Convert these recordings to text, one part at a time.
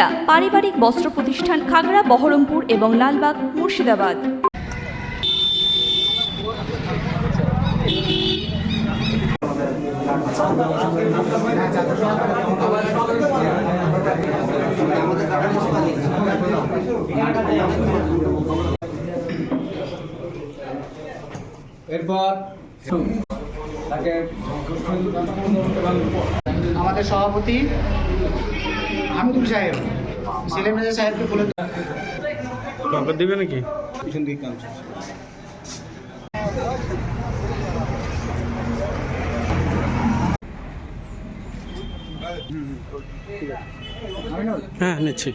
সুনিতা পারিবারিক বস্ত্র প্রতিষ্ঠান খাগড়া বহরমপুর এবং লালবাগ মুর্শিদাবাদ। এরপর তাকে আমাদের সভাপতি হামিদুল সাহেব সেলিম রেজা সাহেবকে বলে নগদ দিবে নাকি পিছন দিকে কাম হ্যাঁ নিচ্ছি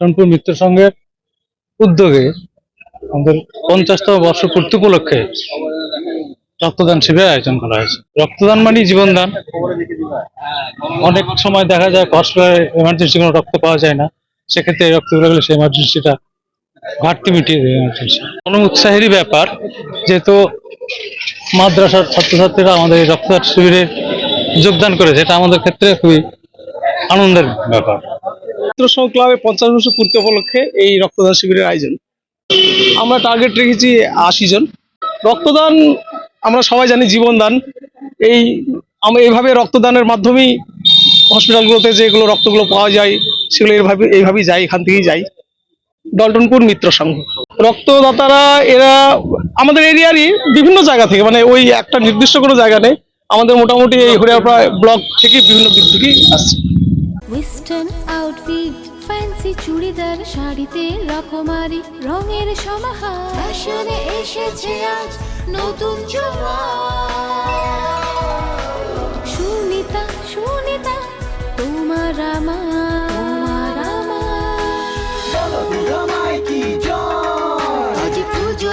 রংপুর মিত্র সংঘের উদ্যোগে আমাদের পঞ্চাশতম বর্ষ পূর্তি উপলক্ষে রক্তদান শিবিরের আয়োজন করা হয়েছে। রক্তদান মানে জীবনদান। অনেক সময় দেখা যায় হসপিটালে এমার্জেন্সি কোনো রক্ত পাওয়া যায় না। সেক্ষেত্রে রক্তগুলো গেলে সেই এমার্জেন্সিটা ঘাটতি মিটিয়ে দেয় এমার্জেন্সি কোনো উৎসাহেরই ব্যাপার, যেহেতু মাদ্রাসার ছাত্রছাত্রীরা আমাদের এই রক্তদান শিবিরে যোগদান করেছে। এটা আমাদের ক্ষেত্রে খুবই আনন্দের ব্যাপার। মিত্র সংঘ ক্লাবে পঞ্চাশ বছর পূর্তি উপলক্ষে এই রক্তদান শিবিরের আয়োজন। আমরা টার্গেট রেখেছি আশি জন। রক্তদান আমরা সবাই জানি জীবনদান এই আমরা এইভাবে রক্তদানের মাধ্যমেই হসপিটালগুলোতে যেগুলো রক্তগুলো পাওয়া যায়, সেগুলো এইভাবে এইভাবেই যাই এখান থেকেই যাই ডলটনপুর মিত্র সংঘ। রক্তদাতারা, এরা আমাদের এরিয়ারই বিভিন্ন জায়গা থেকে মানে ওই একটা নির্দিষ্ট কোনো জায়গা নেই। আমাদের মোটামুটি এই হরিয়াপাড়া ব্লক থেকে বিভিন্ন দিক থেকেই আসছে। ওয়েস্টার্ন আউটফিট ফ্যান্সি চুড়িদার, শাড়িতে রকমারি, রঙের সমাহার। ফ্যাশনে এসেছে আজ নতুন সুনিতা